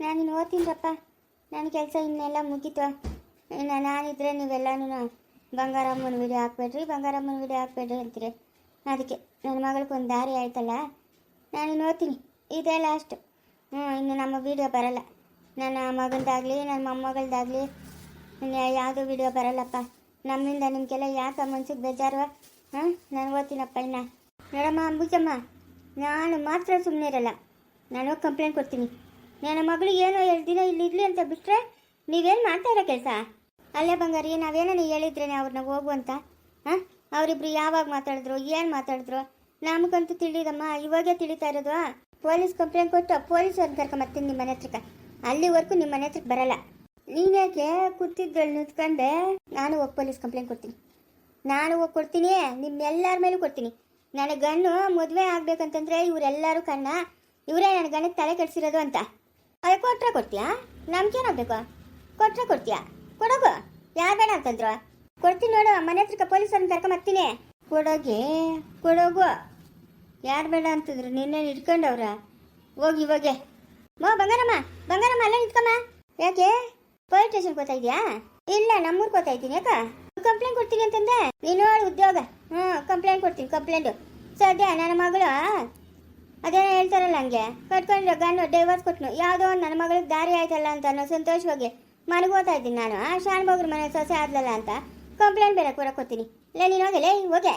ನಾನು ಇನ್ನು ಓದ್ತೀನಿರಪ್ಪ. ನನ್ನ ಕೆಲಸ ಇನ್ನೆಲ್ಲ ಮುಗೀತು. ನಾನಿದ್ರೆ ನೀವೆಲ್ಲನೂ ಬಂಗಾರಮ್ಮನ ವಿಡಿಯೋ ಹಾಕ್ಬೇಡ್ರಿ, ಬಂಗಾರಮ್ಮನ ವಿಡಿಯೋ ಹಾಕ್ಬೇಡ್ರಿ ಅಂತೀರಿ. ಅದಕ್ಕೆ ನನ್ನ ಮಗಳಿಗೊಂದು ದಾರಿ ಆಯ್ತಲ್ಲ? ನಾನು ಓದ್ತೀನಿ. ಇದೇ ಲಾಸ್ಟ್ ಹ್ಞೂ ಇನ್ನು ನಮ್ಮ ವಿಡಿಯೋ ಬರಲ್ಲ. ನನ್ನ ಮಗಳ್ದಾಗಲಿ ನನ್ನ ಮೊಮ್ಮಗಳ್ದಾಗಲಿ ಯಾವುದೂ ವಿಡಿಯೋ ಬರಲ್ಲಪ್ಪ. ನಮ್ಮಿಂದ ನಿಮಗೆಲ್ಲ ಯಾಕೆ ಮನ್ಸಿಗೆ ಬೇಜಾರು? ಹಾಂ ನಾನು ಓದ್ತೀನಪ್ಪ ಇನ್ನು. ನೋಡಮ್ಮ ಅಂಬುಜಮ್ಮ, ನಾನು ಮಾತ್ರ ಸುಮ್ಮನೆ ಇರಲ್ಲ ನಾನು ಕಂಪ್ಲೇಂಟ್ ಕೊಡ್ತೀನಿ. ನನ್ನ ಮಗಳು ಏನೋ ಎರಡು ದಿನ ಇಲ್ಲಿ ಇರಲಿ ಅಂತ ಬಿಟ್ಟರೆ ನೀವೇನು ಮಾಡ್ತಾ ಇರೋ ಕೆಲಸ? ಅಲ್ಲೇ ಬಂಗಾರಿ ನಾವೇನೋ ನೀವು ಹೇಳಿದ್ರೇನೆ ಅವ್ರನ್ನ ಹೋಗು ಅಂತ? ಹಾಂ? ಅವರಿಬ್ರು ಯಾವಾಗ ಮಾತಾಡಿದ್ರು, ಏನು ಮಾತಾಡಿದ್ರು? ನಮಗಂತೂ ತಿಳಿದಮ್ಮ ಇವಾಗೇ ತಿಳಿತಾ ಇರೋದು. ಪೊಲೀಸ್ ಕಂಪ್ಲೇಂಟ್ ಕೊಟ್ಟು ಪೊಲೀಸ್ ಅವ್ರನ್ನ ಕರ್ಕೊಂಬರ್ತೀನಿ ನಿಮ್ಮ ಮನೆ ಹತ್ರಕ್ಕೆ. ಅಲ್ಲಿವರೆಗೂ ನಿಮ್ಮ ಮನೆ ಹತ್ರಕ್ಕೆ ಬರಲ್ಲ. ನೀನ್ಯಾಕೆ ಕೂತಿದ್ದಳು ನಿಂತ್ಕೊಂಡೆ? ನಾನು ಹೋಗಿ ಪೊಲೀಸ್ ಕಂಪ್ಲೇಂಟ್ ಕೊಡ್ತೀನಿ. ನಾನು ಹೋಗಿ ಕೊಡ್ತೀನಿ, ನಿಮ್ಮೆಲ್ಲರ ಮೇಲೂ ಕೊಡ್ತೀನಿ. ನನ್ನ ಗಣ್ಣು ಮದುವೆ ಆಗ್ಬೇಕಂತಂದ್ರೆ ಇವರೆಲ್ಲರೂ ಕಣ್ಣ? ಇವರೇ ನನ್ನ ಗಂಡಕ್ಕೆ ತಲೆ ಕೆಡಿಸಿರೋದು ಅಂತ. ಅದೇ ಕೊಟ್ರೆ ಕೊಡ್ತೀಯಾ? ನಮ್ಗೇನಾಗಬೇಕು ಕೊಟ್ರೆ ಕೊಡ್ತೀಯಾ? ಕೊಡೋಗು. ಯಾರು ಬೇಡ ಅಂತಂದ್ರು ಕೊಡ್ತೀನಿ ನೋಡು ಮನೆ ಹತ್ರಕ್ಕೆ ಪೊಲೀಸರನ್ನ ಕರ್ಕೊಂಬರ್ತೀನಿ ಕೊಡೋಗೆ, ಕೊಡೋಗು. ಯಾರು ಬೇಡ ಅಂತಂದ್ರು? ನಿನ್ನೆ ಇಟ್ಕೊಂಡವ್ರ ಹೋಗಿ ಇವಾಗೆ ಮೋ, ಬಂಗಾರಮ್ಮ ಬಂಗಾರಮ್ಮ, ಅಲ್ಲೇ ನಿಂತ್ಕಮ್ಮ. ಯಾಕೆ? ಪೊಲೀಸ್ ಸ್ಟೇಷನ್ ಗೊತ್ತಾ ಇದೆಯಾ ಇಲ್ಲ ನಮ್ಮೂರ್ ಗೊತ್ತಾ ಇದ್ದೀನಿ, ಯಾಕ? ಕಂಪ್ಲೇಂಟ್ ಕೊಡ್ತೀನಿ ಅಂತಂದೆ. ನೀನು ಉದ್ಯೋಗ. ಹ್ಞೂ ಕಂಪ್ಲೇಂಟ್ ಕೊಡ್ತೀನಿ, ಕಂಪ್ಲೇಂಟು. ಸದ್ಯ ನನ್ನ ಮಗಳು ಅದೇನೋ ಹೇಳ್ತಾರಲ್ಲ ಹಂಗೆ? ಕಟ್ಕೊಂಡ್ರೆ ಗಂಡು ಡೈವರ್ಸ್ ಕೊಟ್ನು, ಯಾವುದೋ ನನ್ನ ಮಗಳಿಗೆ ದಾರಿ ಆಯ್ತಲ್ಲ ಅಂತ ಅನ್ನೋ ಸಂತೋಷವಾಗಿ ಮನೆಗೆ ಹೋಗ್ತಾ ಇದ್ದೀನಿ ನಾನು. ಆ ಶಾನ್ ಬಗ್ರ ಮನೆ ಸೊಸೆ ಆದ್ಲಲ್ಲ ಅಂತ ಕಂಪ್ಲೇಂಟ್ ಬೇರೆ ಕೂಡ ಕೊತ್ತೀನಿ ಲೇ, ನೀನು ಹೋಗಲೇ ಹೋಗೆ.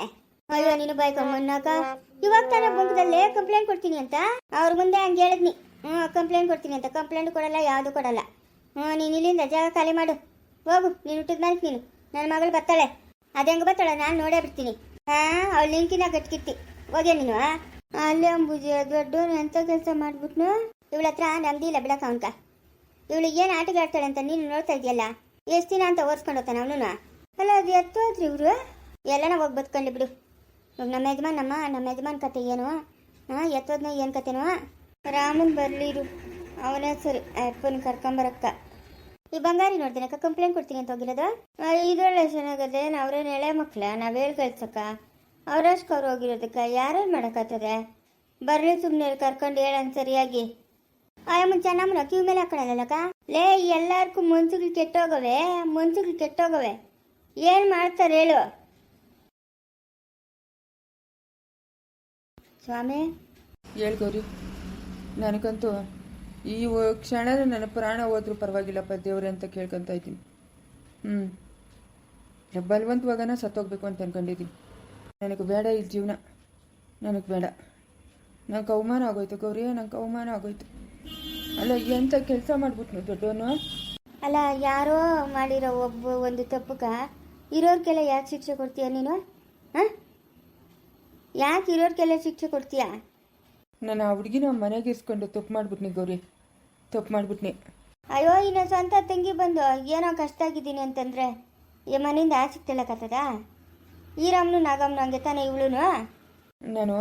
ಅಯ್ಯೋ, ನೀನು ಬೈಕ ಮುನ್ನಕ. ಇವಾಗ ತಾನೇ ಬಂಕದಲ್ಲೇ ಕಂಪ್ಲೇಂಟ್ ಕೊಡ್ತೀನಿ ಅಂತ? ಅವ್ರ ಮುಂದೆ ಹಂಗೆ ಹೇಳಿದ್ನಿ. ಹ್ಞೂ ಕಂಪ್ಲೇಂಟ್ ಕೊಡ್ತೀನಿ ಅಂತ. ಕಂಪ್ಲೇಂಟ್ ಕೊಡಲ್ಲ, ಯಾವುದು ಕೊಡಲ್ಲ. ಹ್ಞೂ ನೀನು ಇಲ್ಲಿಂದ ಜಾಗ ಖಾಲಿ ಮಾಡು. ಹೋಗು, ನೀನು ಹುಟ್ಟಿದ ಮೇಲೆ ನೀನು. ನನ್ನ ಮಗಳು ಬರ್ತಾಳೆ. ಅದು ಹೆಂಗೆ ಬರ್ತಾಳೆ ನಾನು ನೋಡೇ ಬಿಡ್ತೀನಿ. ಹಾಂ, ಅವಳು ನಿಂಕಿನ ಗಟ್ಕಿತ್ತಿ ಹೋಗೆ ನೀನು ಅಲ್ಲೇ ಅಂಬುಜಿ, ದೊಡ್ಡವನು ಎಂತ ಕೆಲಸ ಮಾಡ್ಬಿಟ್ನು? ಇವಳ ಹತ್ರ ನಮ್ದಿ ಇಲ್ಲ ಬಿಡಕ ಅವನ್ಕ. ಇವಳು ಏನು ಆಟಗಾಡ್ತಾಳೆ ಅಂತ ನೀನು ನೋಡ್ತಾ ಇದೆಯಲ್ಲ? ಎಷ್ಟು ದಿನ ಅಂತ ಓದಿಸ್ಕೊಂಡು ಹೋಗ್ತಾನೆ ಅವನು ಅಲ್ಲ, ಅದು ಎತ್ತೋದ್ರಿ ಇವರು? ಎಲ್ಲನ ಹೋಗಿ ಬದುಕೊಂಡು ಬಿಡು. ಇವಾಗ ನಮ್ಮ ಯಜಮಾನ್ ನಮ್ಮ ನಮ್ಮ ಯಜಮಾನ್ ಕತೆ ಏನು? ಹಾಂ ಎತ್ತೋದ್ನ ಏನು ಕತೆನೋ? ರಾಮನ್ ಬರಲಿ ಇರು. ಅವನೇ ಸರಿ ಅಪ್ಪನ ಕರ್ಕೊಂಬರಕ್ಕ. ಈ ಬಂಗಾರಿ ನೋಡ್ತೀನಕ್ಕ ಕಂಪ್ಲೇಂಟ್ ಕೊಡ್ತೀನಿ ಅಂತ ಹೋಗಿರೋದು? ಇದೊಳ್ಳೆ ಚೆನ್ನಾಗದೆ ಅವ್ರೇನು ಎಳೆ ಮಕ್ಳ? ನಾವು ಹೇಳಿ ಕಳ್ಸಕ್ಕ. ಅವ್ರಷ್ಟು ಅವ್ರು ಹೋಗಿರೋದಕ್ಕೆ ಯಾರೇನು ಮಾಡೋಕ್ಕಾಗ್ತದೆ ಬರಲಿ ಸುಮ್ಮನೆ ಕರ್ಕೊಂಡು ಹೇಳನ್ ಸರಿಯಾಗಿ. ಆಯಮ್ಮ ಚೆನ್ನಮ್ಮನ ಕ್ಯೂ ಮೇಲೆ ಹಾಕೊಳ್ಳಲ್ಲಕ್ಕ? ಲೇ ಎಲ್ಲರಿಗೂ ಮನ್ಸುಗಳು ಕೆಟ್ಟೋಗವೆ ಮನ್ಸುಗಳು ಕೆಟ್ಟೋಗವೆ. ಏನು ಮಾಡ್ತಾರೆ ಹೇಳು. ಸ್ವಾಮಿ? ಹೇಳ್ಕೋರಿ ನನಗಂತೂ ಈ ಕ್ಷಣ ನನ್ನ ಪ್ರಾಣ ಹೋದ್ರೂ ಪರವಾಗಿಲ್ಲಪ್ಪ ದೇವ್ರೆ ಅಂತ ಕೇಳ್ಕೊತ ಇದ್ದೀನಿ. ಹ್ಞೂ ಬಲವಂತವಾಗನ ಸತ್ತೋಗ್ಬೇಕು ಅಂತ ಅನ್ಕೊಂಡಿದ್ದೀನಿ. ನನಗೆ ಬೇಡ ಈ ಜೀವನ. ನನಗೆ ಬೇಡ. ನಂಗೆ ಅವಮಾನ ಆಗೋಯ್ತು ಗೌರಿ ನಂಗೆ ಅವಮಾನ ಆಗೋಯ್ತು. ಅಲ್ಲ ಎಂಥ ಕೆಲಸ ಮಾಡ್ಬಿಟ್ನು ದೊಡ್ಡವನು? ಅಲ್ಲ ಯಾರೋ ಮಾಡಿರೋ ಒಬ್ಬ ಒಂದು ತಪ್ಪುಗ ಇರೋರ್ಗೆಲ್ಲ ಯಾಕೆ ಶಿಕ್ಷೆ ಕೊಡ್ತೀಯ ನೀನು? ಹಾಂ? ಯಾಕೆ ಇರೋರ್ಗೆಲ್ಲ ಶಿಕ್ಷೆ ಕೊಡ್ತೀಯ? ನಾನು ಆ ಹುಡುಗಿನ ಮನೆಗೆ ಇಸ್ಕೊಂಡು ತಪ್ಪು ಮಾಡ್ಬಿಟ್ನಿ ಗೌರಿ. ತಪ್ಪು ಮಾಡ್ಬಿಟ್ನಿ. ಅಯ್ಯೋ ಇನ್ನು ಸ್ವಂತ ತಂಗಿ ಬಂದು ಏನೋ ಕಷ್ಟ ಆಗಿದ್ದೀನಿ ಅಂತಂದ್ರೆ ಈ ಮನೆಯಿಂದ ಆಚೆ ತಿಳಕತ್ತದ ಈ ರಾಮ್ನು ನಾಗಮ್ನು ಹಂಗೆ ತಾನೆ ಇವಳು ನಾನು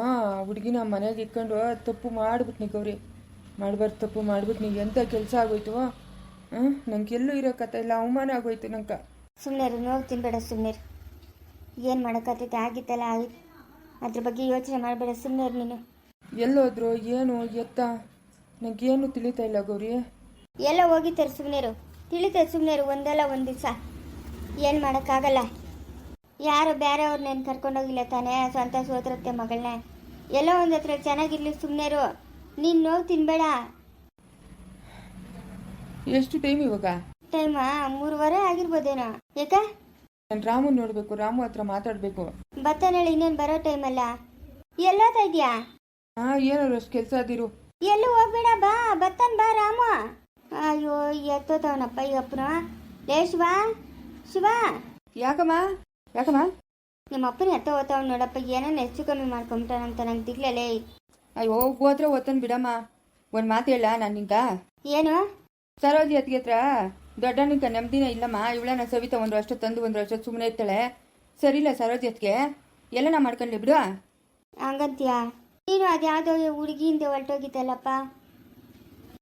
ಹುಡುಗಿನ ಮನೆಗೆ ಇಟ್ಕೊಂಡು ತಪ್ಪು ಮಾಡ್ಬಿಟ್ನಿ ಗೌರಿ. ಮಾಡಬಾರ್ದು ತಪ್ಪು ಮಾಡಿಬಿಟ್ನಿ. ಎಂಥ ಕೆಲಸ ಆಗೋಯ್ತು? ಹಾಂ ನಂಗೆ ಎಲ್ಲೂ ಇರೋಕತ್ತ ಇಲ್ಲ ಅವಮಾನ ಆಗೋಯ್ತು ನಂಗೆ. ಸುಮ್ಮನೆ ನೋವು ತಿನ್ಬೇಡ ಸುಮ್ಮನೆ ಏನು ಮಾಡೋಕ್ಕಾಗ್ತೈತೆ ಆಗಿತ್ತಲ್ಲ ಆಗಿ ಅದ್ರ ಬಗ್ಗೆ ಯೋಚನೆ ಮಾಡಬೇಡ ಸುಮ್ಮನೆ ನೀನು. ಎಲ್ಲೋದ್ರು ಏನು ಎತ್ತ? ನಂಗೇನು ತಿಳಿತಾ ಇಲ್ಲ ಗೌರಿ. ಎಲ್ಲ ಹೋಗಿತ್ತಾರೆ ಸುಮ್ಮನೆರು ತಿಳಿತಾರೆ ಸುಮ್ಮನೆರು ಒಂದಲ್ಲ ಒಂದು ದಿವಸ. ಏನು ಮಾಡೋಕ್ಕಾಗಲ್ಲ. ಯಾರು ಬೇರೆಯವ್ರನ್ನೇನು ಕರ್ಕೊಂಡೋಗಿಲ್ಲ ತಾನೇ ಸ್ವಂತ ಸೋತ್ರತ್ತೆ ಮಗಳನ್ನ ಎಲ್ಲೋ ಒಂದು ಹತ್ರ ಚೆನ್ನಾಗಿರ್ಲಿ ಸುಮ್ಮನೆರು ನೀನು ನೋವು ತಿನ್ಬೇಡ. ಎಷ್ಟು ಟೈಮ್ ಇವಾಗ? ಟೈಮ ಮೂರುವರೆ ಆಗಿರ್ಬೋದೇನೋ. ಯಾಕ ನಾನು ರಾಮು ನೋಡಬೇಕು ರಾಮು ಹತ್ರ ಮಾತಾಡಬೇಕು. ಬತ್ತಾನೇಳಿ ಇನ್ನೇನು ಬರೋ ಟೈಮಲ್ಲ ಎಲ್ಲೋತಾ ಇದೆಯಾ ಹಾ ಏನಾದ್ರು ಅಷ್ಟು ಕೆಲಸ ಅದಿರು ಎಲ್ಲೂ ಹೋಗ್ಬೇಡ ಬಾ ಬತ್ತಾನ ಬಾ ರಾಮ. ಅಯ್ಯೋ ಎತ್ತೋತವನಪ್ಪ ಈ ಅಪ್ಪನ. ಲೇ ಶಿವ ಶಿವ. ಯಾಕಮ್ಮ? ಯಾಕಮ್ಮ? ನಿಮ್ಮ ಅಪ್ಪನ ಎತ್ತ ಓದ್ತಾವ್ ನೋಡಪ್ಪ ಏನನ್ನ ಹೆಚ್ಚು ಕಮ್ಮಿ ಮಾಡ್ಕೊಂಬಿಟ್ಟಾನಂತ ನಂಗೆ ದಿಗ್ಲಲೇ ಅಯ್ಯೋ ಹೋದ್ರೆ ಓದ್ತಾನೆ ಬಿಡಮ್ಮ. ಒಂದು ಮಾತು ಹೇಳ ನಾನು ನಿಂಗ. ಏನು? ಸರೋಜಿ ಅತ್ತಿಗೆ ಹತ್ರ ದೊಡ್ಡನಿಂಕ ನೆಮ್ಮದಿನ ಇಲ್ಲಮ್ಮ ಇವಳನ್ನ ಸವಿತಾ ಒಂದು ವರ್ಷ ತಂದು ಒಂದು ವರ್ಷ ಸುಮ್ಮನೆ ಇರ್ತಾಳೆ. ಸರಿ ಇಲ್ಲ ಸರೋಜಿ ಅತ್ತಿಗೆ ನಾ ಮಾಡ್ಕೊಂಡ್ಲಿ ಬಿಡು. ಹಂಗಂತೀಯ? ನೀನು ಅದ್ಯಾವುದೋ ಹುಡುಗಿಯಿಂದ ಹೊರಟೋಗಿದ್ದಲ್ಲಪ್ಪ.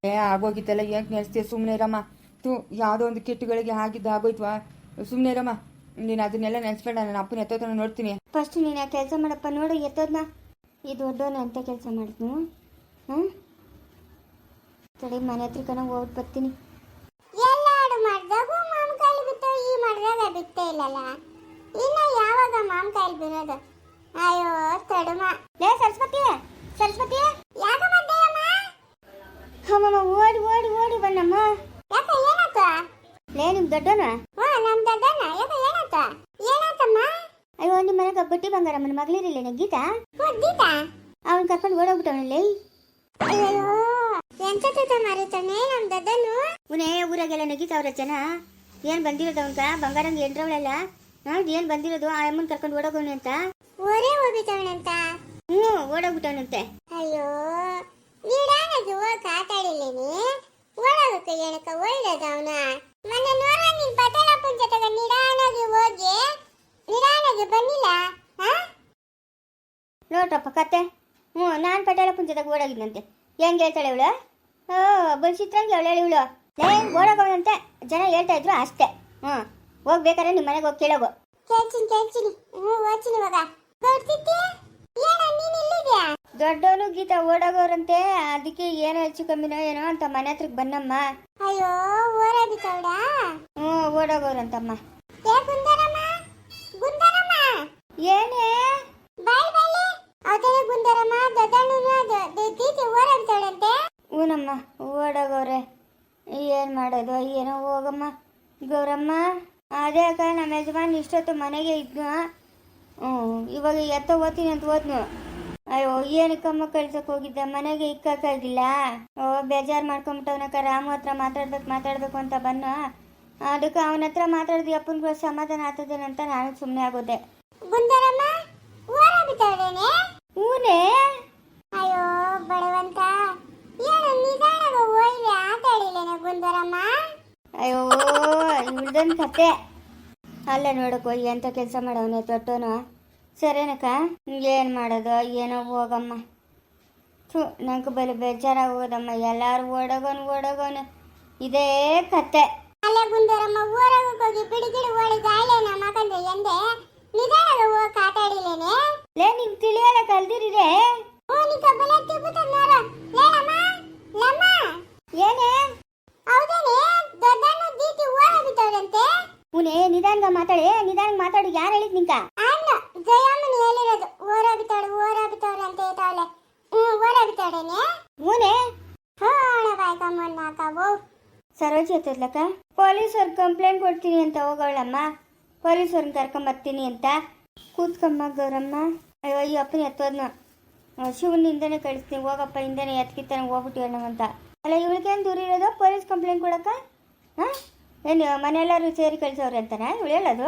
ಏ ಆಗೋಗಿತ್ತಲ್ಲ ಯಾಕೆ ನೆನೆಸ್ತೀಯ ಸುಮ್ಮನೆ ಇರಮ್ಮ. ತು ಯಾವುದೋ ಒಂದು ಕೆಟ್ಟುಗಳಿಗೆ ಆಗಿದ್ದು ಆಗೋಯ್ತವಾ ಸುಮ್ಮನೆ ಇರಮ್ಮ. ನೀನು ಅದನ್ನೆಲ್ಲ ನೆನೆಸ್ಬೇಡ ನನ್ನ ಅಪ್ಪನ ಎತ್ತೋದನ್ನ ನೋಡ್ತೀನಿ. ಫಸ್ಟ್ ನೀನು ಕೆಲಸ ಮಾಡಪ್ಪ ನೋಡು ಎತ್ತೋದ್ನ. ಈ ದೊಡ್ಡವನ ಅಂತ ಕೆಲಸ ಮಾಡ್ತೀನಿ ಹ್ಞೂ ತಡಿ ಮನೆ ಹತ್ರ ಕಣ ಹೋಗಿ ಬರ್ತೀನಿ. ಎಲ್ಲ ಹಾಡು ಮಾಡಿದಾಗೂ ಮಾಮಕಾಯಿ ಬಿತ್ತೋ ಈ ಮಾಡಿದಾಗ ಬಿತ್ತೇ ಇಲ್ಲಲ್ಲ? ಇನ್ನ ಯಾವಾಗ ಮಾಮಕಾಯಿ ಬಿರೋದು ಅಯ್ಯೋ ತಡುಮ ಲೇ ಸರಸ್ವತಿ ಸರಸ್ವತಿ ಯಾಕ ಮದ್ದಯ್ಯಮ್ಮ ಅಮ್ಮಮ್ಮ ಓಡಿ ಓಡಿ ಓಡಿ ಬನ್ನಮ್ಮ. ಯಾಕ ಏನಾಯ್ತು? ಲೇ ನಿಮ್ ದೊಡ್ಡನ ಹಾ ನಮ್ ಏನಾತ ಏನಾತಮ್ಮ ಅಯ್ಯೋ ನಿಮ್ಮ ಮನೆಗೆ ಬಟ್ಟಿ ಬಂಗಾರಮ್ಮನ ಮಗಳಿರಲಿಲ್ಲ ಗೀತಾ? ಮುದ್ದೀತ ಅವನ್ ಕರ್ಕೊಂಡು ಓಡೋಗ್ಬಿಟ್ಟವನಲ್ಲಿ? ಅಯ್ಯೋ ಎಂತ ತೂತ ಮಾರುತ್ತಾನೆ ನಮ್ ದದ್ದನು? ಉನೇ ಊರಾಗೆಲ್ಲ ನಗೀತಾವ್ರ ಜನ ಏನ್ ಬಂದಿರೋದು ಅವನ್ಕ ಬಂಗಾರಂಗ ಎಂಡ್ರವಳೆಲ್ಲ ಹಾ ಏನ್ ಬಂದಿರೋದು ಆ ಅಮ್ಮನ್ ಕರ್ಕೊಂಡು ಓಡೋಗೋಣ ಅಂತ? ಓರೇ ಹೋಗಿತ್ತವನಂತ ಹ್ಞೂ ಓಡೋಗ್ಬಿಟ್ಟವನಂತೆ. ಅಯ್ಯೋ ನೀಡಾನದು ಕಾತಾಡಿಲ್ಲೇನೆ ಓಡಾಗಕ್ಕೆ ಏನಕ್ಕ ಒಳ್ಳೇದ ಅವನ ಮೊನ್ನೆ ನೋಡ ನಿನ್ ಪಟೇಲಪ್ಪನ ಜೊತೆಗೆ ನಿಧಾನಾಗಿ ಹೋಗಿ ನಿಧಾನಾಗಿ ಬಂದಿಲ್ಲ ಹಾ ನೋಡ್ರಪ್ಪ ಕತೆ ಹ್ಞೂ ನಾನು ಪಟೇಲಪ್ಪನ ಜೊತೆಗೆ ಓಡೋಗಿದ್ನಂತೆ. ಹೆಂಗೆ ಹೇಳ್ತಾಳೆ ಇವಳು? ಓ ಬಲ್ಸಿತ್ರಂಗೆ ಅವಳು ಹೇಳಿ ಇವಳು. ಲೇ ಓಡೋಗೋಣಂತೆ ಜನ ಹೇಳ್ತಾ ಇದ್ರು ಅಷ್ಟೇ. ಹ್ಞೂ ಹೋಗ್ಬೇಕಾದ್ರೆ ನಿಮ್ಮ ಮನೆಗೆ ಹೋಗಿ ಕೇಳೋಗು. ಕೇಳ್ತೀನಿ ಕೇಳ್ತೀನಿ. ಹ್ಞೂ ಓದ್ತೀನಿ ಇವಾಗ. ಗೌಡ್ತಿತ್ತಿ ಏನ ನೀನ್ ಇಲ್ಲಿದ್ಯಾ ದೊಡ್ಡವನು ಗೀತಾ ಓಡೋಗೋರಂತೆ ಅದಕ್ಕೆ ಏನೋ ಹೆಚ್ಚು ಕಮ್ಮಿನೋ ಏನೋ ಅಂತ ಮನೆ ಹತ್ರಕ್ಕೆ ಬನ್ನಮ್ಮ. ಅಯ್ಯೋ ಓರ ಬಿತ್ತವಡ ಹ್ಞೂ ಓಡೋಗೋರಂತಮ್ಮ. ಏ ಗುಂದರಮ್ಮ ಗುಂದರಮ್ಮ! ಏನೇ? ಬಾಯ್ ಬಾಯ್ಲಿ ಅವತನೇ ಗುಂದರಮ್ಮ ದೊಡ್ಡಣ್ಣನು ದೀತಿ ಓರ ಬಿತ್ತವಳಂತೆ ಹ್ಞೂನಮ್ಮ ಓಡೋಗವ್ರೆ ಏನು ಮಾಡೋದು ಏನೋ ಹೋಗಮ್ಮ. ಗೌರಮ್ಮ ಅದೇ ಅಕ್ಕ ನಮ್ಮ ಯಜಮಾನ್ ಇಷ್ಟೊತ್ತು ಮನೆಗೆ ಇದ್ನು. ಹ್ಞೂ ಇವಾಗ ಎತ್ತ ಓದ್ತೀನಿ ಅಂತ ಓದ್ನು. ಅಯ್ಯೋ ಏನಕ್ಕಮ್ಮ ಕಳ್ಸಕ್ ಹೋಗಿದ್ದ? ಮನೆಗೆ ಇಕ್ಕಾಗಿಲ್ಲ ಓ ಬೇಜಾರು ಮಾಡ್ಕೊಂಬಿಟ್ಟವನಕ್ಕ ರಾಮು ಹತ್ರ ಮಾತಾಡ್ಬೇಕು ಮಾತಾಡ್ಬೇಕು ಅಂತ ಬನ್ನ ಅದಕ್ಕೆ ಅವನ ಹತ್ರ ಮಾತಾಡಿದ ಅಪ್ಪನ ಸಮಾಧಾನ ಆಗ್ತದೇನಂತ ನಾನು ಸುಮ್ಮನೆ ಆಗೋದೆ. ಹೂನೇ ಅಯ್ಯೋ ಬಡವಂತ. ಏನು ಹೋಯ್ಲೆ ಗುಂದರಮ್ಮ ಅಯ್ಯೋ ಕತೆ. ಅಲ್ಲ ನೋಡಕ್ಕೋ ಎಂತ ಕೆಲಸ ಮಾಡವನೆ ದೊಡ್ಡವನು ಸರಿನಕ್ಕ? ಏನು ಮಾಡೋದು? ಏನೋ ಹೋಗಮ್ಮ. ಥೂ ನಂಗೆ ಬಲಿ ಬೇಜಾರಾಗೋದಮ್ಮ ಎಲ್ಲರೂ ಓಡೋಗೋನು ಓಡೋಗೋನು. ಇದೇ ಕತೆ. ಅಲ್ಲೇ ಗುಂದರಮ್ಮ ಊರಾಗ ಹೋಗಿ ಬಿಡಿಗಿಡಿ ಎಂದೆ? ಲೇ ತಿಳಿಯಲ್ಲ ಕಲ್ದಿರಿದೆ ಓನಿಕ ಬಲೆ ತಿಬ್ಬುತ್ತ ನೋಡ. ಲೇಲಮ್ಮ ಲಮ್ಮ? ಏನೇ? ಹೌದೇನೆ? ದೊಡ್ಡಣ್ಣ ದೀತಿ ಉನೇ ನಿಧಾನಗ ಮಾತಾಡಿ. ನಿಧಾನಗ ಮಾತಾಡು. ಯಾರು ಹೇಳಿದ್ ನಿಂಕ? ಅಣ್ಣ ಜಯಮ್ಮನ ಹೇಳಿರೋದು. ಓರ ಬಿತ್ತವಳು ಓರ ಬಿತ್ತವ್ರೆ ಅಂತ ಹೇಳ್ತಾಳೆ. ಹ್ಞೂ ಓರ ಬಿತ್ತವಳೇನೆ ಅಣ್ಣ ಹೋಣ ಬಾಯ್ಕಮ್ಮನ್ನ ಸರೋಜ್ ಸರೋಜಿ ಎತ್ತದ್ಲಕ್ಕ ಪೊಲೀಸವ್ರಿಗೆ ಕಂಪ್ಲೇಂಟ್ ಕೊಡ್ತೀನಿ ಅಂತ ಹೋಗೋಳಮ್ಮ ಪೊಲೀಸವ್ರನ್ನ ಕರ್ಕೊಂಬರ್ತೀನಿ ಅಂತ. ಕೂತ್ಕಮ್ಮ ಗೌರಮ್ಮ. ಅಯ್ಯೋ ಈ ಅಪ್ಪನ ಎತ್ತೋದ್ನ. ಶಿವನ ಹಿಂದೆನೆ ಕಳಿಸ್ತೀನಿ. ಹೋಗಪ್ಪ ಹಿಂದೆನೆ ಎತ್ಕಿತ್ತಾನೆ ಹೋಗ್ಬಿಟ್ಟು ಅಂತ. ಅಲ್ಲ ಇವಳಿಗೇನು ದೂರ ಇರೋದು ಪೊಲೀಸ್ ಕಂಪ್ಲೇಂಟ್ ಕೊಡಕ್ಕ? ಹಾಂ? ಏನು ಮನೆಯೆಲ್ಲರೂ ಸೇರಿ ಕಳಿಸೋರು ಅಂತಾನೆ? ಇವಳು ಹೇಳೋದು?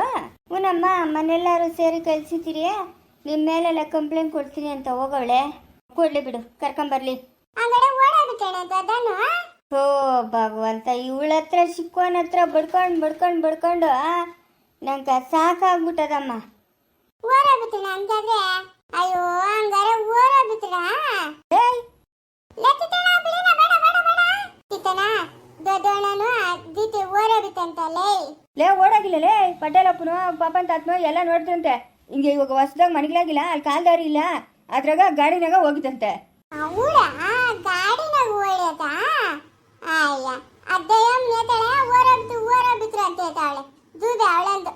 ಹ್ಞೂನಮ್ಮ ಮನೆಯೆಲ್ಲರೂ ಸೇರಿ ಕಳ್ಸಿದ್ದೀರಿ? ನಿಮ್ಮ ಮೇಲೆಲ್ಲ ಕಂಪ್ಲೇಂಟ್ ಕೊಡ್ತೀನಿ ಅಂತ ಹೋಗೋಳೆ. ಕೊಡ್ಲಿ ಬಿಡು ಕರ್ಕೊಂಬರ್ಲಿ. ಓ ಭಗವಂತ ಇವಳ ಹತ್ರ ಚಿಕ್ಕೋನ ಹತ್ರ ಬಡ್ಕೊಂಡು ಬಡ್ಕೊಂಡು ಬಡ್ಕೊಂಡು ನಂಗೆ ಸಾಕಾಗ್ಬಿಟ್ಟದಮ್ಮ. ಅಯ್ಯೋ ಹಂಗಾರೆ ಏಯ್! ಬೇಡ ಬೇಡ ಬೇಡ. ದೀತಿ ಲೇ ಓಡಾಗಿಲ್ಲ ಲೇ ಪಟೇಲಪ್ಪನು ಪಾಪನ್ ತಾತನು ಎಲ್ಲ ನೋಡ್ತಂತೆ ಹಿಂಗೆ ಇವಾಗ ಹೊಸದಾಗ ಮನೆಗಳಾಗಿಲ್ಲ ಅಲ್ಲಿ ಕಾಲ್ದಾರಿ ಇಲ್ಲ. ಅದ್ರಾಗ ಗಾಡಿನಾಗ ಹೋಗಿದಂತೆ ಅವಳ? ಗಾಡಿನಾಗ ಓಡ್ಯದ? ಅಯ್ಯ ಅದ್ದಯ್ಯ ಅಂತ ದೂದ ಅವಳಂದು.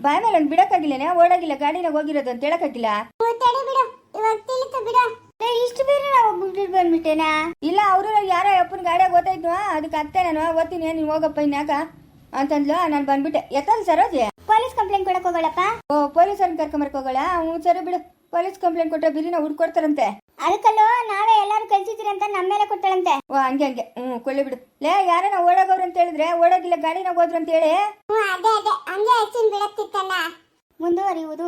ಬಾಯ್ ಮೇಲೆ ಬಿಡಕ್ಕಾಗಿಲ್ಲನೆ ಓಡಾಗಿಲ್ಲ ಗಾಡಿನಾಗ ಹೋಗಿರೋದು ಅಂತ ಹೇಳಕ್ಕಾಗಿಲ್ಲ. ತಡಿ ಬಿಡು. ಇವಾಗ ತಿಳಿತು ಬಿಡು. ಇಷ್ಟು ಬೇರೆ ನಾವು ಬಿಟ್ಟು ಬಂದ್ಬಿಟ್ಟೇನಾ ಇಲ್ಲ ಅವರು ಯಾರೋ ಅಪ್ಪನ ಗಾಡಿಯಾಗ ಓದಾಯ್ತು ಅದಕ್ಕೆ ಅತ್ತೆ ನಾನು ಓದ್ತೀನಿ ನೀನು ಹೋಗಪ್ಪ ಇನ್ಯಾಕ ಅಂತಂದ್ಲು. ನಾನು ಬಂದ್ಬಿಟ್ಟೆ. ಎತ್ತಲ್ ಸರೋಜಿ? ಪೊಲೀಸ್ ಕಂಪ್ಲೇಂಟ್ ಕೊಡಕ್ ಹೋಗೋಳಪ್ಪ ಓ ಪೊಲೀಸ್ ಪೊಲೀಸರನ್ನ ಕರ್ಕೊಂಬರ್ಕ ಹೋಗೋಳ ಹ್ಞೂ ಸರಿ ಬಿಡು. ಪೊಲೀಸ್ ಕಂಪ್ಲೇಂಟ್ ಕೊಟ್ಟರೆ ಬಿರಿನ ಹುಡ್ಕೊಡ್ತಾರಂತೆ ಅದಕ್ಕಲ್ಲೋ ನಾವೇ ಎಲ್ಲಾರು ಕಲ್ಸಿದ್ದೀರಿ ಅಂತ ನಮ್ಮ ಮೇಲೆ ಕೊಟ್ಟಳಂತೆ. ಓ ಹಂಗೆ ಹಂಗೆ. ಹ್ಞೂ ಕೊಳ್ಳಿ ಬಿಡು. ಲೇ ಯಾರನ್ನ ಓಡೋಗವ್ರು ಅಂತ ಹೇಳಿದ್ರೆ ಓಡೋಗಿಲ್ಲ ಗಾಡಿನ ಹೋದ್ರು ಅಂತ ಹೇಳಿ. ಹ್ಞೂ ಅದೇ ಅದೇ. ಹಂಗೆ ಹೆಚ್ಚಿನ ಬಿಡತ್ತಿತ್ತಲ್ಲ. ಮುಂದುವರಿಯುವುದು.